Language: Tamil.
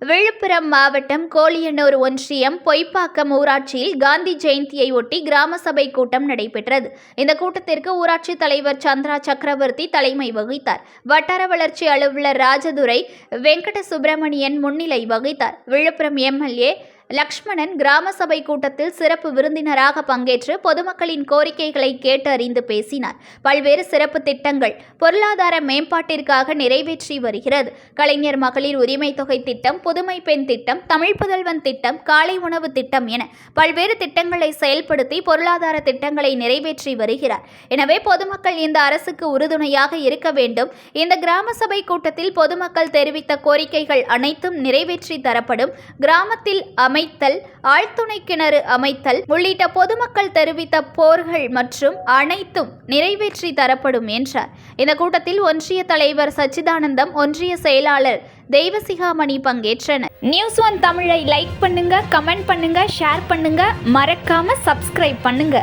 விழுப்புரம் மாவட்டம் கோழியனூர் ஒன்றியம் பொய்ப்பாக்கம் ஊராட்சியில் காந்தி ஜெயந்தியை ஒட்டி கிராம சபை கூட்டம் நடைபெற்றது. இந்த கூட்டத்திற்கு ஊராட்சி தலைவர் சந்திரா சக்கரவர்த்தி தலைமை வகித்தார். வட்டார வளர்ச்சி அலுவலர் ராஜதுரை வெங்கட சுப்பிரமணியன் முன்னிலை வகித்தார். விழுப்புரம் எம்எல்ஏ லக்ஷ்மணன் கிராம சபை கூட்டத்தில் சிறப்பு விருந்தினராக பங்கேற்று பொதுமக்களின் கோரிக்கைகளை கேட்டு அறிந்து பேசினார். பல்வேறு சிறப்பு திட்டங்கள் பொருளாதார மேம்பாட்டிற்காக நிறைவேற்றி வருகிறது. கலைஞர் மகளிர் உரிமை தொகை திட்டம் புதுமை பெண் திட்டம் தமிழ் புதல்வன் திட்டம் காலை உணவு திட்டம் என பல்வேறு திட்டங்களை செயல்படுத்தி பொருளாதார திட்டங்களை நிறைவேற்றி வருகிறார். எனவே பொதுமக்கள் இந்த அரசுக்கு உறுதுணையாக இருக்க வேண்டும். இந்த கிராம சபை கூட்டத்தில் பொதுமக்கள் தெரிவித்த கோரிக்கைகள் அனைத்தும் நிறைவேற்றி தரப்படும். கிராமத்தில் அமைத்தல் ஆழ்துணை கிணறு அமைத்தல் உள்ளிட்ட பொதுமக்கள் தெரிவித்த போர்கள் மற்றும் அனைத்தும் நிறைவேற்றி தரப்படும் என்றார். இந்த கூட்டத்தில் ஒன்றிய தலைவர் சச்சிதானந்தம் ஒன்றிய செயலாளர் தெய்வசிகாமணி பங்கேற்றனர். நியூஸ் ஒன் தமிழை லைக் பண்ணுங்க கமெண்ட் பண்ணுங்க ஷேர் பண்ணுங்க. மறக்காம சப்ஸ்கிரைப் பண்ணுங்க.